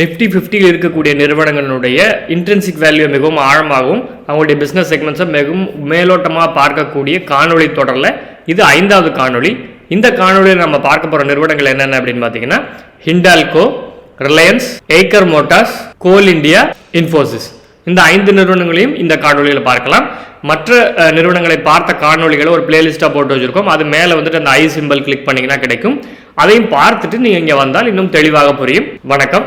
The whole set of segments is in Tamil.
நிஃப்டி ஃபிஃப்டியில் இருக்கக்கூடிய நிறுவனங்களுடைய இன்ட்ரென்சிக் வேல்யூ மிகவும் ஆழமாகவும் அவங்களுடைய பிஸ்னஸ் செக்மெண்ட்ஸை மிகவும் மேலோட்டமாக பார்க்கக்கூடிய காணொளி தொடரில் இது ஐந்தாவது காணொளி. இந்த காணொளியில் நம்ம பார்க்க போகிற நிறுவனங்கள் என்னென்ன அப்படின்னு பார்த்தீங்கன்னா Hindalco Reliance Eicher motors coal India Infosys இந்த ஐந்து நிறுவனங்களையும் இந்த காணொளியில் பார்க்கலாம். மற்ற நிறுவனங்களை பார்த்த காணொளிகளை ஒரு பிளேலிஸ்ட்டாக போட்டு வச்சுருக்கோம். அது மேலே வந்துட்டு அந்த ஐ சிம்பிள் கிளிக் பண்ணிங்கன்னா கிடைக்கும். அதையும் பார்த்துட்டு நீங்கள் இங்கே வந்தால் இன்னும் தெளிவாக புரியும். வணக்கம்.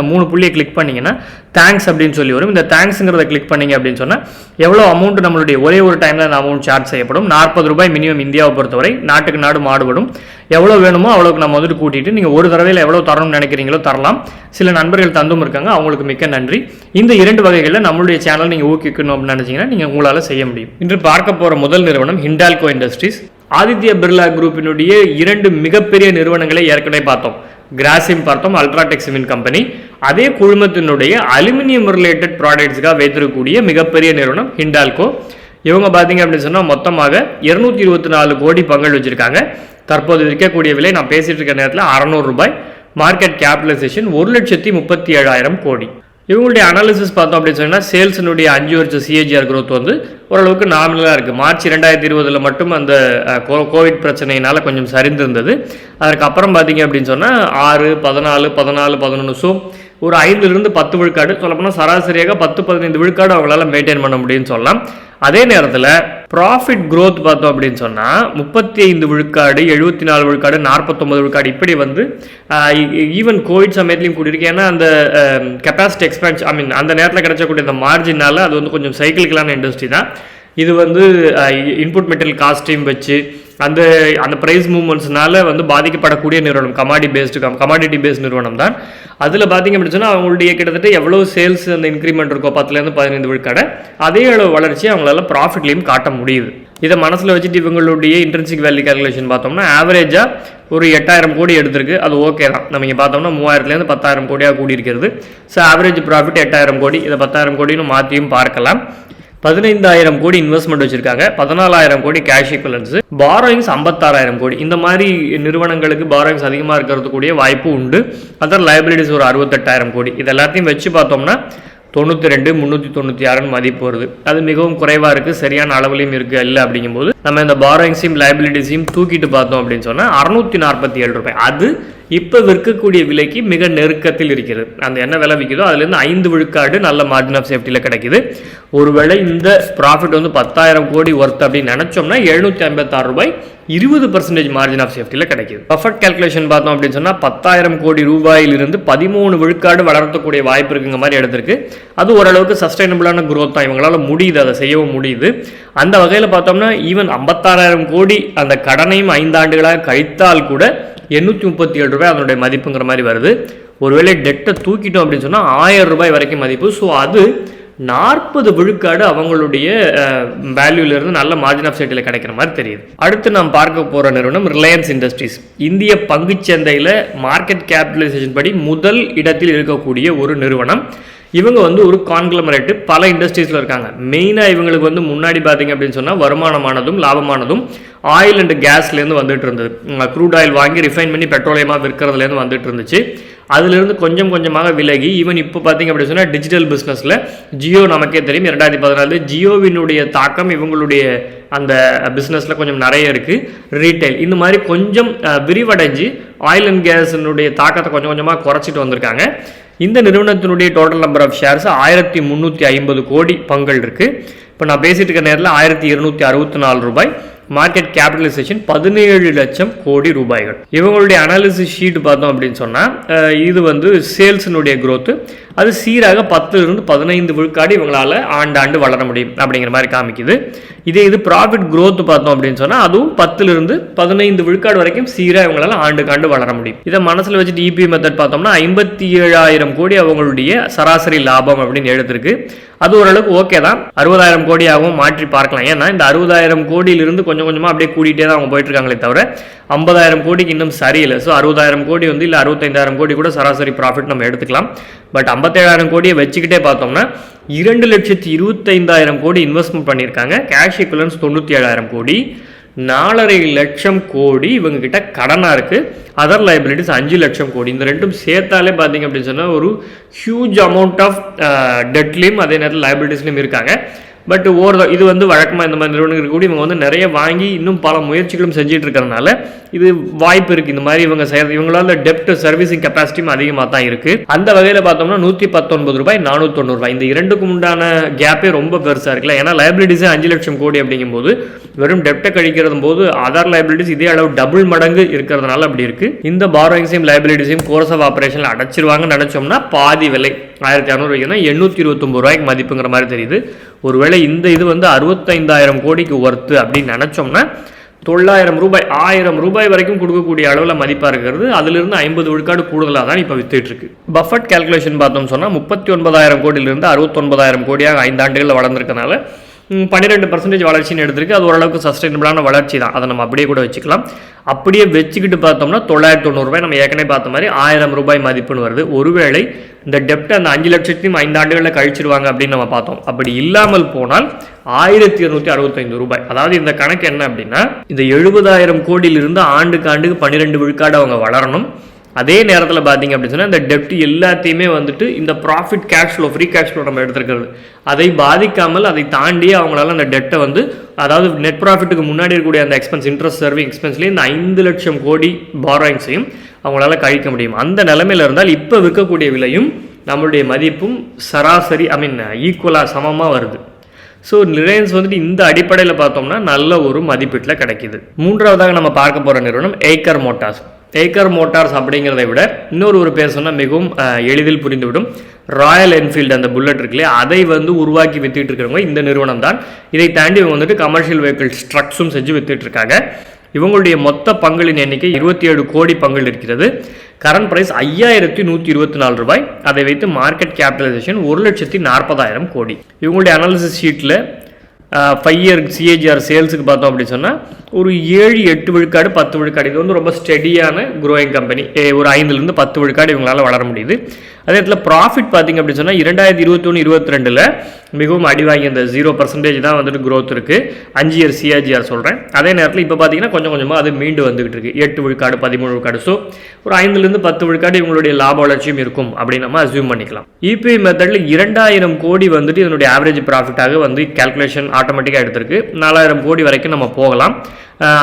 இந்த மூணு புள்ளியை கிளிக் பண்ணீங்கன்னா தேங்க்ஸ் அப்படின்னு சொல்லி வரும். இந்த தேங்க்ஸுங்கிறத கிளிக் பண்ணிங்க அப்படின்னு சொன்னால் எவ்வளோ அமௌண்ட் நம்மளுடைய ஒரே ஒரு டைமில் அந்த அமௌண்ட் சார்ஜ் செய்யப்படும்? நாற்பது ரூபாய் மினிமம் இந்தியாவை பொறுத்தவரை நாட்டுக்கு நாடு மாடுபடும். எவ்வளோ வேணுமோ அவ்வளோக்கு நம்ம வந்துட்டு கூட்டிட்டு நீங்கள் ஒரு தடவையில் எவ்வளோ தரணும்னு நினைக்கிறீங்களோ தரலாம். சில நண்பர்கள் தந்தும் இருக்காங்க அவங்களுக்கு மிக்க நன்றி. இந்த இரண்டு வகைகளில் நம்மளுடைய சேனல் நீங்கள் ஊக்கிக்கணும் அப்படின்னு நினச்சிங்கன்னா நீங்கள் உங்களால் செய்ய முடியும். இன்று பார்க்க போகிற முதல் நிறுவனம் ஹிண்டால்கோ இண்டஸ்ட்ரீஸ். ஆதித்ய பிர்லா குரூப்பினுடைய இரண்டு மிகப்பெரிய நிறுவனங்களை ஏற்கனவே பார்த்தோம். கிராசிம் பார்த்தோம் அல்ட்ராடெக் சிமெண்ட் கம்பெனி அதே குழுமத்தினுடைய அலுமினியம் ரிலேட்டட் ப்ராடக்ட்ஸ்க்காக வைத்திருக்கக்கூடிய மிகப்பெரிய நிறுவனம் ஹிண்டால்கோ. இவங்க பார்த்தீங்க அப்படின்னு சொன்னால் மொத்தமாக இருநூத்தி இருபத்தி நாலு கோடி பங்கள் வச்சிருக்காங்க. தற்போது விற்கக்கூடிய விலை நான் பேசிகிட்டு இருக்க நேரத்தில் அறநூறு ரூபாய். மார்க்கெட் கேபிடலைசேஷன் ஒரு லட்சத்தி முப்பத்தி ஏழாயிரம் கோடி. இவங்களுடைய அனாலிசிஸ் பார்த்தோம் அப்படின்னு சொன்னால் சேல்ஸினுடைய அஞ்சு வருஷம் சிஏஜிஆர் குரோத் வந்து ஓரளவுக்கு நாமினலாக இருக்குது மார்ச் ரெண்டாயிரத்தி இருபதில் மட்டும் அந்த கோ- கோவிட் பிரச்சனையினால் கொஞ்சம் சரிந்திருந்தது. அதுக்கப்புறம் பார்த்தீங்க அப்படின்னு சொன்னால் ஆறு பதினாலு பதினாலு பதினொன்று ஸோ ஒரு ஐந்துலேருந்து பத்து விழுக்காடு சொல்லப்போனால் சராசரியாக பத்து பதினைந்து விழுக்காடு அவங்களால மெயின்டைன் பண்ண முடியும்னு சொல்லலாம். அதே நேரத்தில் ப்ராஃபிட் க்ரோத் பார்த்தோம் அப்படின்னு சொன்னால் முப்பத்தி ஐந்து விழுக்காடு எழுபத்தி நாலு விழுக்காடு நாற்பத்தொம்பது விழுக்காடு இப்படி வந்து ஈவன் கோவிட் சமயத்துலையும் கூட்டியிருக்கு ஏன்னா அந்த கெப்பாசிட்டி எக்ஸ்பேன்ஸ் ஐ மீன் அந்த நேரத்தில் கிடைச்சக்கூடிய அந்த மார்ஜினால் அது வந்து கொஞ்சம் சைக்கிளிக்கலான இண்டஸ்ட்ரி தான். இது வந்து இன்புட் மெட்டீரியல் காஸ்ட்டையும் வச்சு அந்த அந்த ப்ரைஸ் மூவ்மெண்ட்ஸ்னால வந்து பாதிக்கப்படக்கூடிய நிறுவனம் commodity based come commodity based நிறுவனம் தான். அதில் பார்த்தீங்க அப்படின்னு சொன்னால் அவங்களுடைய கிட்டத்தட்ட எவ்வளோ சேல்ஸ் அந்த இன்க்ரிமெண்ட் இருக்கோ பத்துலேருந்து பதினைந்து விழுக்காடை அதே அளவு வளர்ச்சி அவங்களால ப்ராஃபிட்லேயும் காட்ட முடியுது. இதை மனசில் வச்சுட்டு இவங்களுடைய இன்டர்ன்ஷிப் வேல்யூ கால்குலேஷன் பார்த்தோம்னா ஆவரேஜாக ஒரு எட்டாயிரம் கோடி எடுத்திருக்கு அது ஓகே தான். நம்ம இங்கே பார்த்தோம்னா மூவாயிரத்துலேருந்து பத்தாயிரம் கோடியாக கூடி இருக்கிறது ஸோ ஆவரேஜ் ப்ராஃபிட் எட்டாயிரம் கோடி. இதை பத்தாயிரம் கோடின்னு மாற்றியும் பார்க்கலாம். பதினைந்தாயிரம் கோடி இன்வெஸ்ட்மெண்ட் வச்சிருக்காங்க. பதினாலாயிரம் கோடி கேஷ் ஈக்குவலன்ஸ் பாரோயிங்ஸ் ஐம்பத்தாறாயிரம் கோடி. இந்த மாதிரி நிறுவனங்களுக்கு பாரோயிங்ஸ் அதிகமாக இருக்கிறதுக்கூடிய வாய்ப்பு உண்டு. அதர் லைபிலிட்டிஸ் ஒரு அறுபத்தெட்டாயிரம் கோடி. இது எல்லாத்தையும் வச்சு பார்த்தோம்னா தொண்ணூற்றி ரெண்டு முந்நூற்றி தொண்ணூற்றி ஆறுன்னு மதிப்பு வருது. அது மிகவும் குறைவாக இருக்குது சரியான அளவுலையும் இருக்குது இல்லை அப்படிங்கும்போது நம்ம இந்த பாரோயிங்ஸையும் லைபிலிட்டிஸையும் தூக்கிட்டு பார்த்தோம் அப்படின்னு சொன்னால் அறுநூத்தி நாற்பத்தி ஏழு ரூபாய். அது இப்போ விற்கக்கூடிய விலைக்கு மிக நெருக்கத்தில் இருக்கிறது. அந்த என்ன விலை விற்கிதோ அதுலேருந்து ஐந்து விழுக்காடு நல்ல மார்ஜின் ஆஃப் சேஃப்டியில் கிடைக்குது. ஒருவேளை இந்த ப்ராஃபிட் வந்து பத்தாயிரம் கோடி ஒர்த் அப்படின்னு நினச்சோம்னா எழுநூற்றி ஐம்பத்தாறு ரூபாய் இருபது பர்சன்டேஜ் மார்ஜின் ஆஃப் சேஃப்டியில் கிடைக்குது. பர்ஃபெக்ட் கால்குலேஷன் பார்த்தோம் அப்படின்னு சொன்னால் பத்தாயிரம் கோடி ரூபாயிலிருந்து பதிமூணு விழுக்காடு வளர்த்தக்கூடிய வாய்ப்பு இருக்குங்க மாதிரி எடுத்திருக்கு. அது ஓரளவுக்கு சஸ்டைனபிளான குரோத் தான். இவங்களால் முடியுது அதை செய்யவும் முடியுது. அந்த வகையில் பார்த்தோம்னா ஈவன் ஐம்பத்தாறாயிரம் கோடி அந்த கடனையும் ஐந்தாண்டுகளாக கழித்தால் கூட எண்ணூற்றி முப்பத்தி ஏழு ரூபாய் அதனுடைய மதிப்புங்கிற மாதிரி வருது. ஒருவேளை டெட்டை தூக்கிட்டோம் அப்படின்னு சொன்னால் ஆயிரம் ரூபாய் வரைக்கும் மதிப்பு. ஸோ அது நாற்பது விழுக்காடு அவங்களுடைய வேல்யூலேருந்து நல்ல மார்ஜின் ஆஃப் சேஃப்டியில் கிடைக்கிற மாதிரி தெரியுது. அடுத்து நாம் பார்க்க போகிற நிறுவனம் ரிலையன்ஸ் இண்டஸ்ட்ரீஸ் இந்திய பங்குச் சந்தையில் மார்க்கெட் கேபிட்டலைசேஷன் படி முதல் இடத்தில் இருக்கக்கூடிய ஒரு நிறுவனம். இவங்க வந்து ஒரு கான்கிளமரேட்டு பல இண்டஸ்ட்ரீஸில் இருக்காங்க. மெயினாக இவங்களுக்கு வந்து முன்னாடி பார்த்தீங்க அப்படின்னு சொன்னால் வருமானமானதும் லாபமானதும் ஆயில் அண்ட் கேஸ்லேருந்து வந்துட்டு இருந்தது. க்ரூட் ஆயில் வாங்கி ரிஃபைன் பண்ணி பெட்ரோலியமாக விற்கிறதுலேருந்து வந்துட்டு இருந்துச்சு. அதுலேருந்து கொஞ்சம் கொஞ்சமாக விலகி ஈவன் இப்போ பார்த்தீங்க அப்படின்னு சொன்னால் டிஜிட்டல் பிஸ்னஸில் ஜியோ நமக்கே தெரியும். இரண்டாயிரத்தி பதினாலு ஜியோவினுடைய தாக்கம் இவங்களுடைய அந்த பிஸ்னஸில் கொஞ்சம் நிறைய இருக்குது ரீட்டைல் இந்த மாதிரி கொஞ்சம் விரிவடைஞ்சு ஆயில் அண்ட் கேஸினுடைய தாக்கத்தை கொஞ்சம் கொஞ்சமாக குறைச்சிட்டு வந்திருக்காங்க. இந்த நிறுவனத்தினுடைய டோட்டல் நம்பர் ஆஃப் ஷேர்ஸ் ஆயிரத்தி முந்நூற்றி ஐம்பது கோடி பங்கள் இருக்குது இப்போ நான் பேசிட்டு இருக்க நேரத்தில் ஆயிரத்தி இருநூற்றி அறுபத்தி நாலு ரூபாய் மார்க்கெட் கேபிட்டலைசேஷன் பதினேழு லட்சம் கோடி ரூபாய்கள். இவங்களுடைய அனாலிசிஸ் ஷீட் பார்த்தோம் அப்படின்னு சொன்னால் இது வந்து சேல்ஸினுடைய க்ரோத்து அது சீராக பத்துலேருந்து பதினைந்து விழுக்காடு இவங்களால் ஆண்டாண்டு வளர முடியும் அப்படிங்கிற மாதிரி காமிக்குது. இதே இது ப்ராஃபிட் க்ரோத் பார்த்தோம் அப்படின்னு சொன்னால் அதுவும் பத்துலேருந்து பதினைந்து விழுக்காடு வரைக்கும் சீராக இவங்களால் ஆண்டுக்காண்டு வளர முடியும். இதை மனசில் வச்சுட்டு இபி மெத்தட் பார்த்தோம்னா ஐம்பத்தி ஏழாயிரம் கோடி அவங்களுடைய சராசரி லாபம் அப்படின்னு எடுத்திருக்கு. அது ஓரளவுக்கு ஓகே தான். அறுபதாயிரம் கோடியாகவும் மாற்றி பார்க்கலாம். ஏன்னா இந்த அறுபதாயிரம் கோடியிலிருந்து கொஞ்சம் கொஞ்சமாக அப்படியே கூட்டிகிட்டே தான் அவங்க போயிட்டு இருக்காங்களே தவிர ஐம்பதாயிரம் கோடிக்கு இன்னும் சரியில்லை. ஸோ அறுபதாயிரம் கோடி வந்து இல்லை அறுபத்தைந்தாயிரம் கோடி கூட சராசரி ப்ராஃபிட் நம்ம எடுத்துக்கலாம். பட் ஐம்பத்தேழாயிரம் கோடியை வச்சுக்கிட்டே பார்த்தோம்னா இரண்டு லட்சத்தி இருபத்தைந்தாயிரம் கோடி இன்வெஸ்ட்மெண்ட் பண்ணியிருக்காங்க. கேஷ் equivalents தொண்ணூற்றி ஏழாயிரம் கோடி. நாலரை லட்சம் கோடி இவங்கக்கிட்ட கடனாக இருக்குது அதர் லைபிலிட்டிஸ் அஞ்சு லட்சம் கோடி. இந்த ரெண்டும் சேர்த்தாலே பார்த்தீங்க அப்படின்னு சொன்னால் ஒரு ஹியூஜ் அமௌண்ட் ஆஃப் டெட்லேயும் அதே நேரத்தில் லைபிலிட்டிஸ்லையும் இருக்காங்க. பட் ஓர் இது வந்து வழக்கமாக இந்த மாதிரி நிறுவனங்கள் கூட இவங்க வந்து நிறைய வாங்கி இன்னும் பல முயற்சிகளும் செஞ்சுட்டு இருக்கிறனால இது வாய்ப்பு இருக்குது இந்த மாதிரி இவங்க செய்யறது இவங்களால டெப்ட் சர்வீசிங் கெப்பாசிட்டியும் அதிகமாக தான் இருக்குது அந்த வகையில் பார்த்தோம்னா நூற்றி பத்தொன்பது ரூபாய் நானூற்றி ரூபாய். இந்த இரண்டுக்கும் உண்டான கேப்பே ரொம்ப பெருசாக இருக்குல்ல. ஏன்னா லைபிலிட்டிஸே அஞ்சு லட்சம் கோடி அப்படிங்கும்போது வெறும் டெப்டை கழிக்கிறது போது அதர் லைபிலிட்டிஸ் இதே அளவு டபுள் மடங்கு இருக்கிறதுனால அப்படி இருக்குது இந்த பாரோயிங்ஸையும் லைபிலிட்டிஸையும் கோர்ஸ் ஆஃப் ஆப்ரேஷனில் அடைச்சிருவாங்கன்னு நினச்சோம்னா பாதி விலை. ஆயிரத்தி இரநூறுவாய்க்குனா எண்ணூற்றி இருபத்தொம்பது ரூபாய்க்கு மதிப்புங்கிற மாதிரி தெரியுது. ஒருவேளை இந்த இது வந்து அறுபத்தைந்தாயிரம் கோடிக்கு ஒர்த்து அப்படின்னு நினச்சோம்னா தொள்ளாயிரம் ரூபாய் ஆயிரம் ரூபாய் வரைக்கும் கொடுக்கக்கூடிய அளவில் மதிப்பாக இருக்கிறது. அதிலிருந்து ஐம்பது விழுக்காடு கூடுதலாக தான் இப்போ வித்துட்ருக்கு பஃபட் கால்குலேஷன் பார்த்தோம் சொன்னால் முப்பத்தி ஒன்பதாயிரம் கோடியிலிருந்து அறுபத்தொன்பதாயிரம் கோடியாக ஐந்தாண்டுகளில் வளர்ந்துருக்கனால பன்னிரெண்டு பர்சன்டேஜ் வளர்ச்சின்னு எடுத்திருக்கு. அது ஓரளவுக்கு சஸ்டைனபிளான வளர்ச்சி தான். அதை நம்ம அப்படியே கூட வச்சுக்கலாம். அப்படியே வச்சுக்கிட்டு பார்த்தோம்னா தொள்ளாயிரத்தி தொண்ணூறுபாய் நம்ம ஏற்கனவே பார்த்த மாதிரி ஆயிரம் ரூபாய் மதிப்புன்னு வருது. ஒருவேளை இந்த டெப்ட் அந்த அஞ்சு லட்சத்தையும் ஐந்து ஆண்டுகளில் கழிச்சிருவாங்க அப்படின்னு நம்ம பார்த்தோம். அப்படி இல்லாமல் போனால் ஆயிரத்தி இருநூத்தி அறுபத்தைந்து ரூபாய். அதாவது இந்த கணக்கு என்ன அப்படின்னா இந்த எழுபதாயிரம் கோடியிலிருந்து ஆண்டுக்கு ஆண்டுக்கு பன்னிரெண்டு விழுக்காடு அவங்க வளரணும். அதே நேரத்தில் பார்த்தீங்க அப்படின்னு சொன்னால் இந்த டெப்ட் எல்லாத்தையுமே வந்துட்டு இந்த profit cash flow free cash flow நம்ம எடுத்துருக்கிறது. அதை பாதிக்காமல் அதை தாண்டி அவங்களால அந்த டெட்டை வந்து அதாவது நெட் ப்ராஃபிட்டுக்கு முன்னாடி இருக்கக்கூடிய அந்த எக்ஸ்பென்ஸ் இன்ட்ரெஸ்ட் சர்விங் எக்ஸ்பென்ஸ்லேயே இந்த ஐந்து லட்சம் கோடி பாரோயிங்ஸையும் அவங்களால கழிக்க முடியும். அந்த நிலைமையில் இருந்தால் இப்போ விற்கக்கூடிய விலையும் நம்மளுடைய மதிப்பும் சராசரி ஐ மீன் ஈக்குவலாக சமமாக வருது. ஸோ ரிலையன்ஸ் வந்துட்டு இந்த அடிப்படையில் பார்த்தோம்னா நல்ல ஒரு மதிப்பீட்டில் கிடைக்கிது. மூன்றாவதாக நம்ம பார்க்க போகிற நிறுவனம் ஏக்கர் மோட்டார்ஸ். டேக்கர் மோட்டார்ஸ் அப்படிங்கிறத விட இன்னொரு ஒரு பேர் சொன்னால் மிகவும் எளிதில் புரிந்துவிடும். ராயல் என்ஃபீல்டு அந்த புல்லட் இருக்கு அதை வந்து உருவாக்கி வித்துட்டு இருக்கிறவங்க இந்த நிறுவனம் தான் இதை தாண்டி இவங்க வந்துட்டு கமர்ஷியல் வெஹிக்கிள் ஸ்ட்ரக்ஸும் செஞ்சு வித்துட்டு இருக்காங்க. இவங்களுடைய மொத்த பங்களின் எண்ணிக்கை இருபத்தி ஏழு கோடி பங்குகள் இருக்கிறது. கரண்ட் பிரைஸ் ஐயாயிரத்தி நூற்றி இருபத்தி நாலு ரூபாய். அதை வைத்து மார்க்கெட் கேபிட்டலைசேஷன் ஒரு லட்சத்தி நாற்பதாயிரம் கோடி. இவங்களுடைய அனாலிசிஸ் ஷீட்டில் ஃபைவ் இயர் சிஏஜிஆர் சேல்ஸுக்கு பார்த்தோம் அப்படின்னு சொன்னால் ஒரு ஏழு எட்டு விழுக்காடு பத்து விழுக்காடு. இது வந்து ரொம்ப ஸ்டெடியான குரோயிங் கம்பெனி ஒரு ஐந்துலேருந்து பத்து விழுக்காடு இவங்களால வளர முடியுது. அதே இடத்துல ப்ராஃபிட் பார்த்திங்க அப்படின்னு சொன்னால் இரண்டாயிரத்தி இருபத்தொன்று இருபத்தி ரெண்டில் மிகவும் அடிவாங்கி இந்த அந்த ஜீரோ பர்சன்டேஜ் தான் வந்துட்டு க்ரோத் இருக்குது அஞ்சு இயர் சிஆர்ஜிஆர் சொல்கிறேன் அதே நேரத்தில் இப்போ பார்த்தீங்கன்னா கொஞ்சம் கொஞ்சமாக அது மீண்டு வந்துகிட்டு இருக்குது எட்டு விழுக்காடு பதிமூணு விழுக்காடு. ஸோ ஒரு ஐந்துலேருந்து பத்து விழுக்காடு இவங்களுடைய லாப வளர்ச்சியும் இருக்கும் அப்படின்னு நம்ம அசியூம் பண்ணிக்கலாம். இபிஐ மெத்தடில் இரண்டாயிரம் கோடி வந்துட்டு இதனுடைய ஆவரேஜ் ப்ராஃபிட்டாக வந்து கால்குலேஷன் ஆட்டோமேட்டிக்காக எடுத்திருக்கு. நாலாயிரம் கோடி வரைக்கும் நம்ம போகலாம்.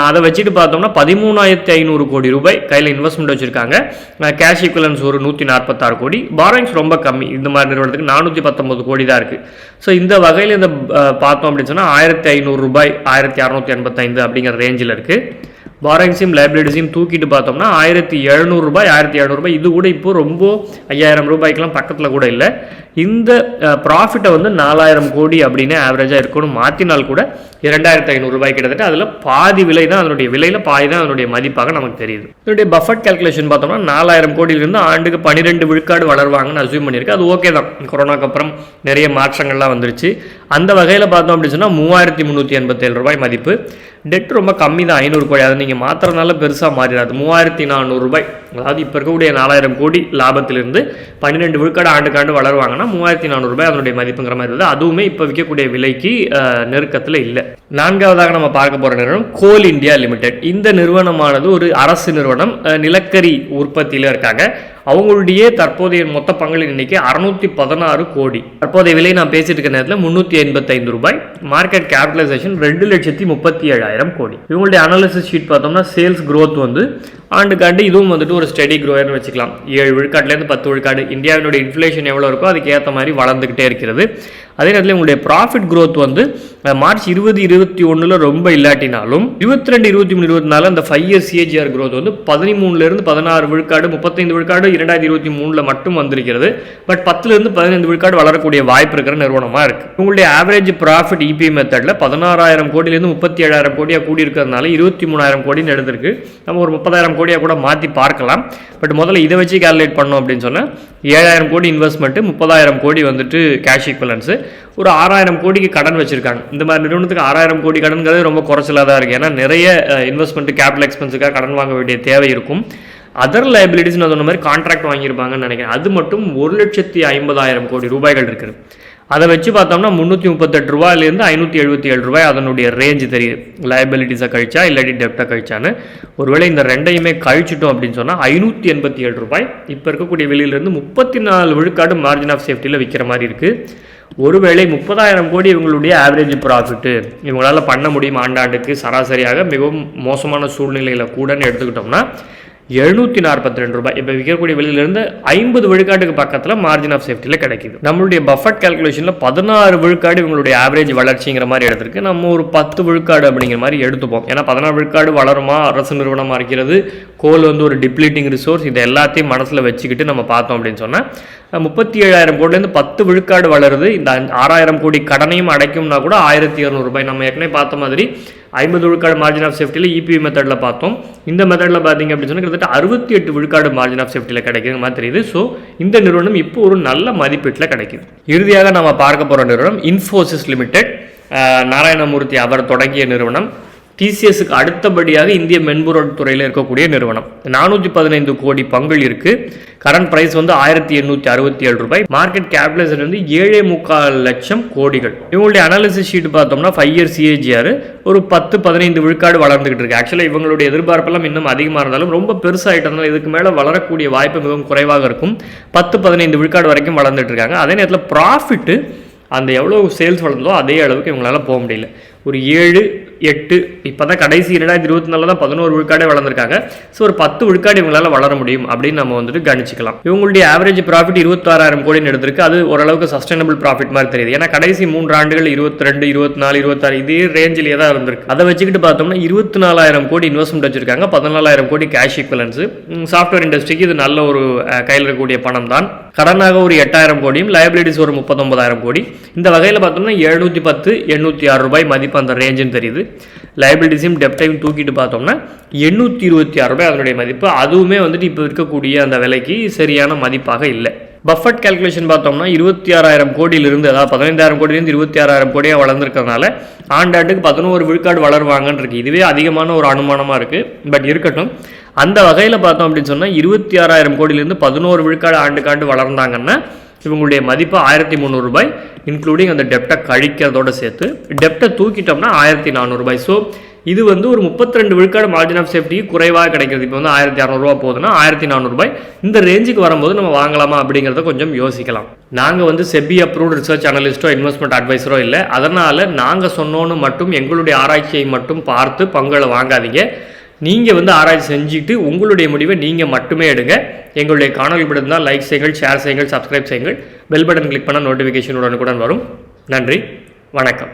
அதை வச்சுட்டு பார்த்தோம்னா பதிமூணாயிரத்தி ஐநூறு கோடி ரூபாய் கையில் இன்வெஸ்ட்மெண்ட் வச்சுருக்காங்க. கேஷ் ஈக்குவலன்ஸ் ஒரு நூற்றி நாற்பத்தாறு கோடி. பாரோயிங்ஸ் ரொம்ப கம்மி. இந்த மாதிரி நிறுவனத்துக்கு நானூற்றி பத்தொம்பது கோடி தான் இருக்குது ஸோ இந்த வகையில் இந்த பார்த்தோம் அப்படின்னு சொன்னால் ஆயிரத்தி ஐநூறு ரூபாய் ஆயிரத்தி அறநூற்றி எண்பத்தைந்து அப்படிங்கிற ரேஞ்சில் இருக்குது பாரோயிங்ஸையும் லைப்ரரிஸையும் தூக்கிட்டு பார்த்தோம்னா ஆயிரத்தி எழுநூறுபாய் ஆயிரத்தி எழுநூறுபாய் இது கூட இப்போ ரொம்ப ஐயாயிரம் ரூபாய்க்கெலாம் பக்கத்தில் கூட இல்லை. இந்த ப்ராஃபிட்டை வந்து நாலாயிரம் கோடி அப்படின்னு ஆவரேஜாக இருக்கணும். மாற்றினால் கூட இரண்டாயிரத்தி ஐநூறுரூபாய் கிட்டத்தட்ட அதில் பாதி விலை தான் அதனுடைய விலையில் பாதி தான் அதனுடைய மதிப்பாக நமக்கு தெரியுது. இதனுடைய பஃபட் கால்குலேஷன் பார்த்தோம்னா நாலாயிரம் கோடியிலிருந்து ஆண்டுக்கு பன்னிரெண்டு விழுக்காடு வளருவாங்கன்னு அசியூம் பண்ணியிருக்கு. அது ஓகே தான். கொரோனாக்கு அப்புறம் நிறைய மாற்றங்கள்லாம் வந்துருச்சு. அந்த வகையில் பார்த்தோம் அப்படின்னு சொன்னால் மூவாயிரத்தி முந்நூற்றி எண்பத்தேழு ரூபாய் மதிப்பு. டெட் ரொம்ப கம்மி தான் ஐநூறு கோடி. அதை நீங்கள் மாற்றுறதுனால பெருசாக மாறிடாது. மூவாயிரத்தி நானூறு ரூபாய். அதாவது இப்போ இருக்கக்கூடிய நாலாயிரம் கோடி லாபத்திலிருந்து பன்னிரெண்டு விழுக்காடு ஆண்டுக்காண்டு வளருவாங்கன்னா மூவாயிரத்தி நானூறுரூபாய் அதனுடைய மதிப்புங்கிற மாதிரி இருந்தது அதுவுமே இப்போ விற்கக்கூடிய விலைக்கு நெருக்கத்தில் இல்லை. நான்காவதாக நம்ம பார்க்க போகிற நிறுவனம் கோல் இந்தியா லிமிடெட் இந்த நிறுவனமானது ஒரு அரசு நிறுவனம் நிலக்கரி உற்பத்தியில் இருக்காங்க. அவங்களுடைய தற்போதைய மொத்த பங்களின் எண்ணிக்கை அறுநூத்தி பதினாறு கோடி. தற்போதைய விலை நான் பேசிட்டு இருக்க நேரத்தில் முந்நூற்றி எண்பத்தைந்து ரூபாய். மார்க்கெட் கேபிட்டலைசேஷன் ரெண்டு லட்சத்தி முப்பத்தி ஏழாயிரம் கோடி. இவங்களுடைய அனாலிசிஸ் ஷீட் பார்த்தோம்னா சேல்ஸ் க்ரோத் வந்து ஆண்டுக்காண்டு இதுவும் வந்துட்டு ஒரு ஸ்டெடி க்ரோயர்னு வச்சுக்கலாம். ஏழு விழுக்காட்டிலேருந்து பத்து விழுக்காடு. இந்தியாவினுடைய இன்ஃப்ளேஷன் எவ்வளோ இருக்கோ அதுக்கேற்ற மாதிரி வளர்ந்துக்கிட்டே இருக்கிறது. அதே நேரத்தில் உங்களுடைய ப்ராஃபிட் க்ரோத் வந்து மார்ச் இருபது இருபத்தி ஒன்றில் ரொம்ப இல்லாட்டினாலும் இருபத்தி ரெண்டு இருபத்தி மூணு இருபத்தி நாலு அந்த ஃபைவ் இயர் சிஏஜிஆர் க்ரோத் வந்து பதிமூணுலேருந்து பதினாறு விழுக்காடு முப்பத்தைந்து விழுக்காடு இரண்டாயிரத்தி இருபத்தி மூணில் மட்டும் வந்திருக்கிறது. பட் பத்துலேருந்து பதினைந்து விழுக்காடு வளரக்கூடிய வாய்ப்பு இருக்கிற நிறுவனமாக இருக்குது உங்களுடைய ஆவரேஜ் ப்ராஃபிட் இபி மெத்தடில் பதினாறாயிரம் கோடியிலேருந்து முப்பத்தி ஏழாயிரம் கோடியாக கூடி இருக்கிறதுனால இருபத்தி மூணாயிரம் கோடின்னு எடுத்திருக்கு நம்ம ஒரு முப்பதாயிரம் கோடியாக கூட மாற்றி பார்க்கலாம். பட் முதல்ல இதை வச்சு கால்குலேட் பண்ணோம் அப்படின்னு சொன்னால் ஏழாயிரம் கோடி இன்வெஸ்ட்மெண்ட்டு முப்பதாயிரம் கோடி வந்துட்டு கேஷ் ஈக்குவலன்ஸு ஒரு ஆறாயிரம் கோடிக்கு கடன் வச்சுருக்காங்க. இந்த மாதிரி நிறுவனத்துக்கு ஆறாயிரம் கோடி கடன்கிறது ரொம்ப குறைச்சலாக தான் இருக்குது ஏன்னா நிறைய இன்வெஸ்ட்மெண்ட்டு கேபிட்டல் எக்ஸ்பென்ஸுக்காக கடன் வாங்க வேண்டிய தேவை இருக்கும். அதர் லைபிலிட்டிஸ் நான் சொன்ன மாதிரி கான்ட்ராக்ட் வாங்கியிருப்பாங்கன்னு நினைக்கிறேன். அது மட்டும் ஒரு லட்சத்தி ஐம்பதாயிரம் கோடி ரூபாய்கள் இருக்குது. அதை வச்சு பார்த்தோம்னா முந்நூற்றி முப்பத்தெட்டு ரூபாயிலேருந்து ஐநூற்றி எழுபத்தி ஏழு ரூபாய் அதனுடைய ரேஞ்ச் தெரியுது. லயபிலிட்டிஸை கழிச்சா இல்லாட்டி டெப்டை கழிச்சான்னு. ஒருவேளை இந்த ரெண்டையுமே கழிச்சிட்டோம் அப்படின்னு சொன்னால் ஐநூற்றி எண்பத்தி ஏழு ரூபாய். இப்போ இருக்கக்கூடிய வெளியிலேருந்து முப்பத்தி நாலு விழுக்காடு மார்ஜின் ஆஃப் சேஃப்டியில் விற்கிற மாதிரி இருக்குது ஒருவேளை முப்பதாயிரம் கோடி இவங்களுடைய ஆவரேஜ் ப்ராஃபிட்டு இவங்களால் பண்ண முடியும் ஆண்டாண்டுக்கு சராசரியாக மிகவும் மோசமான சூழ்நிலையில் கூடன்னு எடுத்துக்கிட்டோம்னா எழுநூற்றி நாற்பத்தி ரெண்டு ரூபாய். இப்போ விற்கக்கூடிய விலையிலிருந்து ஐம்பது விழுக்காட்டுக்கு பக்கத்தில் மார்ஜின் ஆஃப் சேஃப்டியில் கிடைக்குது. நம்மளுடைய பஃபட் கால்குலேஷனில் பதினாறு விழுக்காடு இவங்களுடைய ஆவரேஜ் வளர்ச்சிங்கிற மாதிரி எடுத்திருக்கு. நம்ம ஒரு பத்து விழுக்காடு அப்படிங்கிற மாதிரி எடுத்துப்போம். ஏன்னா பதினாறு விழுக்காடு வளருமா? அரசு நிறுவனமாக இருக்கிறது. கோல் வந்து ஒரு டிப்ளீட்டிங் ரிசோர்ஸ் இது எல்லாத்தையும் மனசில் வச்சுக்கிட்டு நம்ம பார்த்தோம் அப்படின்னு சொன்னால் முப்பத்தி ஏழாயிரம் கோடிலேருந்து பத்து விழுக்காடு வளருது. இந்த ஆறாயிரம் கோடி கடனையும் அடைக்கும்னா கூட ஆயிரத்தி இரநூறுபாய் நம்ம ஏற்கனவே பார்த்த மாதிரி ஐம்பது விழுக்காடு மார்ஜின் ஆஃப் சேஃப்டியில் இபி மெத்தடில் பார்த்தோம். இந்த மெத்தடில் பார்த்தீங்க அப்படின்னு சொன்னால் கிட்டத்தட்ட அறுபத்தி எட்டு விழுக்காடு மார்ஜின் ஆஃப் சேஃப்டியில் கிடைக்குது. மாதிரி தெரியுது. ஸோ இந்த நிறுவனம் இப்போ ஒரு நல்ல மதிப்பீட்டில் கிடைக்குது. இறுதியாக நம்ம பார்க்க போகிற நிறுவனம் இன்ஃபோசிஸ் லிமிடெட் நாராயணமூர்த்தி அவர் தொடங்கிய நிறுவனம். டிசிஎஸ்க்கு அடுத்தபடியாக இந்திய மென்பொருள் துறையில் இருக்கக்கூடிய நிறுவனம். நானூற்றி பதினைந்து கோடி பங்குகள் இருக்குது கரண்ட் ப்ரைஸ் வந்து ஆயிரத்தி எண்ணூற்றி அறுபத்தி ஏழு ரூபாய். மார்க்கெட் கேபிடலைசேஷன் வந்து ஏழே முக்கால் லட்சம் கோடிகள். இவங்களுடைய அனாலிசிஸ் ஷீட் பார்த்தோம்னா ஃபைவ் இயர் சிஏஜிஆர் ஒரு பத்து பதினைந்து விழுக்காடு வளர்ந்துகிட்டு இருக்கு. ஆக்சுவலாக இவங்களுடைய எதிர்பார்ப்பெல்லாம் இன்னும் அதிகமாக இருந்தாலும் ரொம்ப பெருசாகிட்டதுனால இதுக்கு மேலே வளரக்கூடிய வாய்ப்பு மிகவும் குறைவாக இருக்கும். பத்து பதினைந்து விழுக்காடு வரைக்கும் வளர்ந்துட்டு இருக்காங்க. அதே நேரத்தில் ப்ராஃபிட்டு அந்த எவ்வளோ சேல்ஸ் வளர்ந்தோ அதே அளவுக்கு இவங்களால போக முடியல. ஒரு ஏழு எட்டு இப்போ தான் கடைசி இரண்டாயிரத்தி இருபத்தி நாலில் தான் பதினோரு விழுக்காடே வளர்ந்துருக்காங்க. ஸோ ஒரு பத்து விழுக்காடு இவங்களால வளர முடியும் அப்படின்னு நம்ம வந்துட்டு கணிச்சிக்கலாம். இவங்களுடைய ஆவரேஜ் ப்ராஃபிட் இருபத்தாறாயிரம் கோடின்னு எடுத்திருக்கு. அது ஓரளவுக்கு சஸ்டைனபிள் ப்ராஃபிட் மாதிரி தெரியுது. ஏன்னா கடைசி மூன்று ஆண்டுகள் இருபத்தி ரெண்டு இருபத்தி நாலு இருபத்தாறு இதே ரேஞ்சிலேயே தான் இருந்திருக்கு. அதை வச்சுக்கிட்டு பார்த்தோம்னா இருபத்தி நாலாயிரம் கோடி இன்வெஸ்ட்மெண்ட் வச்சிருக்காங்க. பதினாலாயிரம் கோடி கேஷ் ஈக்குவலன்ஸ் சாஃப்ட்வேர் இண்டஸ்ட்ரிக்கு இது நல்ல ஒரு கையில் இருக்கக்கூடிய பணம் தான். கடனாக ஒரு எட்டாயிரம் கோடியும் லயபிலிட்டிஸ் ஒரு முப்பத்தொன்பதாயிரம் கோடி. இந்த வகையில் பார்த்தோம்னா எழுநூற்றி பத்து எண்ணூற்றி ஆறு ரூபாய் மதிப்பு அந்த ரேஞ்சுன்னு தெரியுது. லைபிலிட்டிஸையும் டெப்டையும் தூக்கிட்டு பார்த்தோம்னா எண்ணூற்றி இருபத்தி ஆறு ரூபாய் அதனுடைய மதிப்பு. அதுவுமே வந்துட்டு இப்போ இருக்கக்கூடிய அந்த விலைக்கு சரியான மதிப்பாக இல்லை. பஃபட் கால்குலேஷன் பார்த்தோம்னா இருபத்தி ஆறாயிரம் கோடியிலிருந்து அதாவது பதினைந்தாயிரம் கோடியிலிருந்து இருபத்தி ஆறாயிரம் கோடியாக வளர்ந்துருக்கறனால ஆண்டாண்டுக்கு பதினோரு விழுக்காடு வளருவாங்கன்னு இருக்கு. இதுவே அதிகமான ஒரு அனுமானமாக இருக்குது பட் இருக்கட்டும். அந்த வகையில் பார்த்தோம் அப்படின்னு சொன்னால் இருபத்தி ஆறாயிரம் கோடியிலிருந்து பதினோரு விழுக்காடு ஆண்டுக்காண்டு வளர்ந்தாங்கன்னா இவங்களுடைய மதிப்பு ஆயிரத்தி முந்நூறுரூபாய் இன்க்ளூடிங் அந்த டெப்டை கழிக்கிறதோட சேர்த்து டெப்டை தூக்கிட்டோம்னா ஆயிரத்தி நானூறுபாய் ஸோ இது வந்து ஒரு 32 விழுக்காடு மார்ஜின் ஆஃப் சேஃப்டிக்கு குறைவாக கிடைக்கிறது. இப்போ வந்து ஆயிரத்தி அறநூறுவா போகுதுன்னா ஆயிரத்தி நானூறுபாய் இந்த ரேஞ்சுக்கு வரும்போது நம்ம வாங்கலாமா அப்படிங்கிறத கொஞ்சம் யோசிக்கலாம். நாங்கள் வந்து செபி அப்ரூவ்ட் ரிசர்ச் அனலிஸ்ட்டோ இன்வெஸ்ட்மெண்ட் அட்வைஸரோ இல்லை. அதனால் நாங்கள் சொன்னோன்னு மட்டும் எங்களுடைய ஆராய்ச்சியை மட்டும் பார்த்து பங்குகளை வாங்காதீங்க. நீங்கள் வந்து ஆராய்ச்சி செஞ்சுட்டு உங்களுடைய முடிவை நீங்கள் மட்டுமே எடுங்க. எங்களுடைய காணொலி பிடிந்தால் லைக் செய்யுங்கள் ஷேர் செய்யுங்கள் சப்ஸ்கிரைப் செய்யுங்கள். பெல் பட்டன் கிளிக் பண்ணால் நோட்டிஃபிகேஷன் உடனுக்குடன் வரும். நன்றி வணக்கம்.